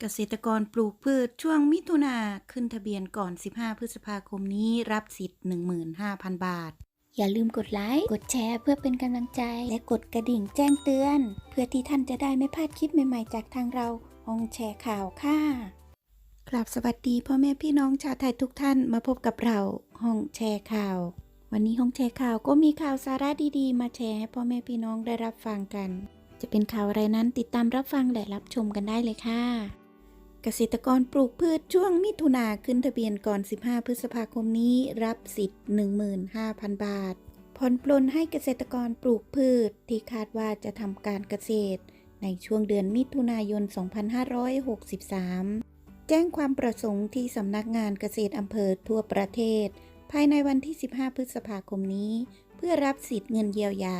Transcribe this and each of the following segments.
เกษตรกรปลูกพืชช่วงมิถุนาขึ้นทะเบียนก่อน 15 พฤษภาคมนี้รับสิทธิ์ 15,000 บาท อย่าลืมกดไลค์ กดแชร์เพื่อเป็นกำลังใจ และกดกระดิ่งแจ้งเตือน เพื่อที่ท่านจะได้ไม่พลาดคลิปใหม่ๆ จากทางเราห้องแชร์ข่าวค่ะกราบสวัสดีพ่อแม่พี่น้องชาวไทยทุกท่านมาพบกับเราห้องแชร์ข่าว วันนี้ห้องแชร์ข่าวก็มีข่าวสาระดีๆ มาแชร์ให้พ่อแม่พี่น้องได้รับฟังกัน จะเป็นข่าวอะไรนั้นติดตามรับฟังและรับชมกันได้เลยค่ะ เกษตรกรปลูกพืชช่วงมิถุนาขึ้นทะเบียนก่อน 15 พฤษภาคมนี้รับสิทธิ์ 15,000 บาท ผ่อนปลนให้เกษตรกรปลูกพืชที่คาดว่าจะทำการเกษตร ในช่วงเดือนมิถุนายน 2563 แจ้งความประสงค์ที่สำนักงานเกษตรอำเภอทั่วประเทศ ภายในวันที่ 15 พฤษภาคมนี้ เพื่อรับสิทธิ์เงินเยียวยา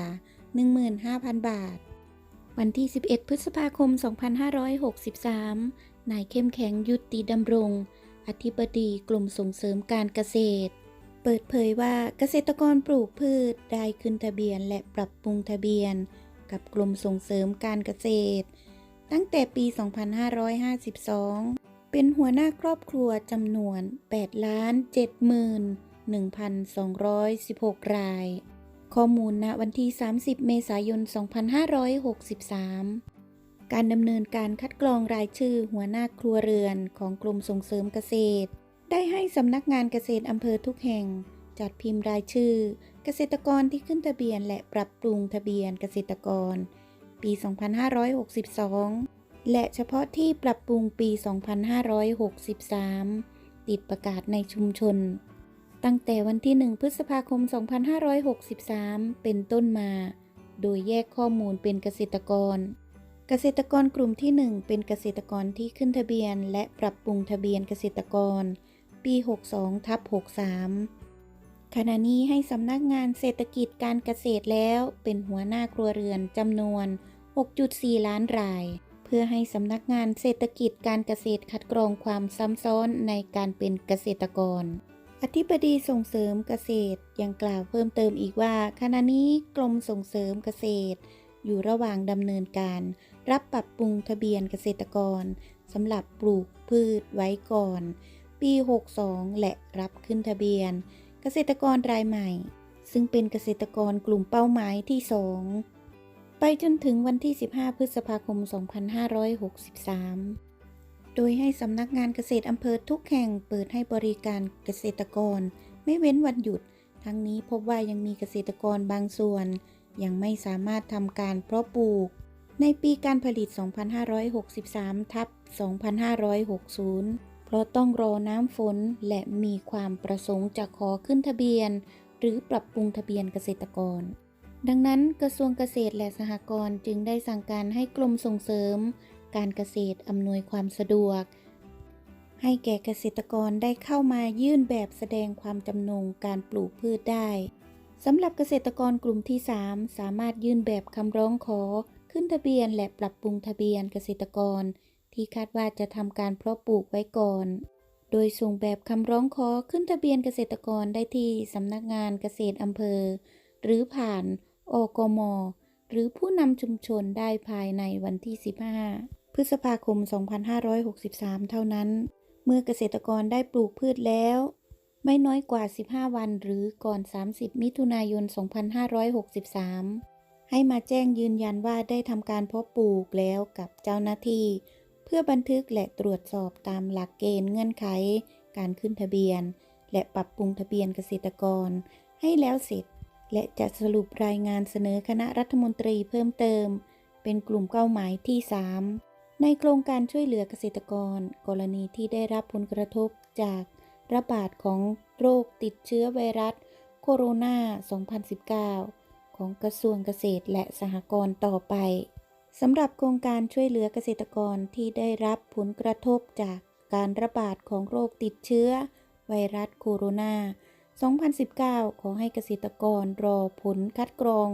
15,000 บาท วันที่ 11 พฤษภาคม 2563 นายเข้มแข็งยุติดำรง อธิบดีกลุ่มส่งเสริมการเกษตร เปิดเผยว่าเกษตรกรปลูกพืชได้ขึ้นทะเบียนและปรับปรุงทะเบียน กับกลุ่มส่งเสริมการเกษตร ตั้งแต่ปี 2552 เป็นหัวหน้าครอบครัวจำนวน 8 ล้าน71,216 ราย ข้อมูลณวันที่ 30 เมษายน 2563 การดำเนินการคัดกรองรายชื่อหัวหน้าครัวเรือนของกลุ่มส่งเสริมเกษตร ได้ให้สำนักงานเกษตรอำเภอทุกแห่ง จัดพิมพ์รายชื่อ เกษตรกรที่ขึ้นทะเบียนและปรับปรุงทะเบียนเกษตรกร ปี 2562 และเฉพาะที่ปรับปรุงปี 2563 ติดประกาศในชุมชน ตั้งแต่วันที่ 1 พฤษภาคม 2563 เป็นต้นมา โดยแยกข้อมูลเป็นเกษตรกร เกษตรกรกลุ่มที่ 1 เป็นเกษตรกรที่ขึ้นทะเบียน และปรับปรุงทะเบียนเกษตรกร ปี 62ทับ63 ขณะนี้ให้สำนักงานเศรษฐกิจการเกษตรแล้วเป็นหัวหน้าครัวเรือนจำนวน 6.4 ล้านราย เพื่อให้สำนักงานเศรษฐกิจการเกษตรคัดกรองความซ้ำซ้อนในการเป็นเกษตรกร อธิบดีส่งเสริมเกษตรยังกล่าวเพิ่มเติมอีกว่า ขณะนี้กรมส่งเสริมเกษตร อยู่ระหว่างดำเนินการ รับปรับปรุงทะเบียนเกษตรกรสำหรับปลูกพืชไว้ก่อน ปี 62 และรับขึ้นทะเบียน เกษตรกรรายใหม่ ซึ่งเป็นเกษตรกรกลุ่มเป้าหมายที่ 2 ไปจนถึงวันที่ 15 พฤษภาคม 2563โดยให้สำนักงานเกษตรอำเภอทุกแห่งเปิดให้บริการเกษตรกร ไม่เว้นวันหยุด ทั้งนี้พบว่ายังมีเกษตรกรบางส่วน ยังไม่สามารถทำการเพาะปลูก ในปีการผลิต 2563 ทับ 2560 เพราะต้องรอน้ำฝนและมีความประสงค์จะขอขึ้นทะเบียน หรือปรับปรุงทะเบียนเกษตรกร ดังนั้นกระทรวงเกษตรและสหกรณ์จึงได้สั่งการให้กรมส่งเสริม การเกษตรอำนวยความสะดวกให้แก่เกษตรกรได้เข้ามายื่นแบบแสดงความจำนงการปลูกพืชได้ สำหรับเกษตรกรกลุ่มที่ 3 สามารถยื่นแบบคำร้องขอ ขึ้นทะเบียนและปรับปรุงทะเบียนเกษตรกร ที่คาดว่าจะทำการเพาะปลูกไว้ก่อน โดยส่งแบบคำร้องขอขึ้นทะเบียนเกษตรกรได้ที่สำนักงานเกษตรอำเภอ หรือผ่านอกม หรือผู้นำชุมชนได้ภายในวันที่ 15 พฤษภาคม 2563 เท่านั้น เมื่อเกษตรกรได้ปลูกพืชแล้ว ไม่น้อยกว่า 15 วันหรือก่อน 30 มิถุนายน 2563 ให้มาแจ้งยืนยันว่าได้ทำการเพาะปลูกแล้วกับเจ้าหน้าที่ เพื่อบันทึกและตรวจสอบตามหลักเกณฑ์เงื่อนไข การขึ้นทะเบียน และปรับปรุงทะเบียนเกษตรกร ให้แล้วเสร็จ และจะสรุปรายงานเสนอคณะรัฐมนตรีเพิ่มเติม เป็นกลุ่มเป้าหมายที่ 3 ในโครงการช่วยเหลือเกษตรกร กรณีที่ได้รับผลกระทบจาก ระบาดของโรคติดเชื้อไวรัสโคโรนา 2019 ของกระทรวงเกษตรและสหกรณ์ต่อไปสำหรับโครงการช่วยเหลือเกษตรกรที่ได้รับผลกระทบจากการระบาดของโรคติดเชื้อ ไวรัสโคโรนา 2019 ขอให้เกษตรกรรอผลคัดกรอง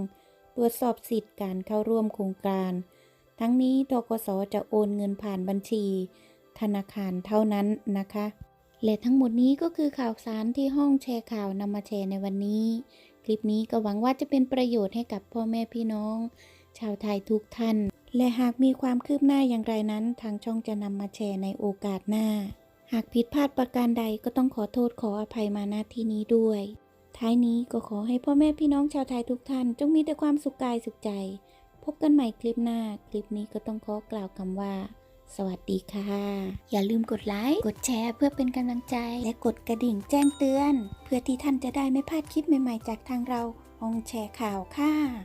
ตรวจสอบสิทธิ์การเข้าร่วมโครงการ ทั้งนี้ทกสจะโอนเงินผ่านบัญชี ธนาคารเท่านั้นนะคะ และทั้งหมดนี้ก็คือข่าวสารที่ห้องแชร์ข่าวนำมาแชร์ในวันนี้ คลิปนี้ก็หวังว่าจะเป็นประโยชน์ให้กับพ่อแม่พี่น้อง ชาวไทยทุกท่าน และหากมีความคืบหน้าอย่างไรนั้น ทางช่องจะนำมาแชร์ในโอกาสหน้า หากผิดพลาดประการใดก็ต้องขอโทษขออภัยมาณที่นี้ด้วย ท้ายนี้ก็ขอให้พ่อแม่พี่น้องชาวไทยทุกท่าน จงมีแต่ความสุขกายสุขใจ พบกันใหม่คลิปหน้า คลิปนี้ก็ต้องขอกล่าวคำว่า สวัสดีค่ะ อย่าลืมกดไลค์ กดแชร์เพื่อเป็นกำลังใจ และกดกระดิ่งแจ้งเตือน เพื่อที่ท่านจะได้ไม่พลาดคลิปใหม่ๆ จากทางเราห้องแชร์ข่าวค่ะ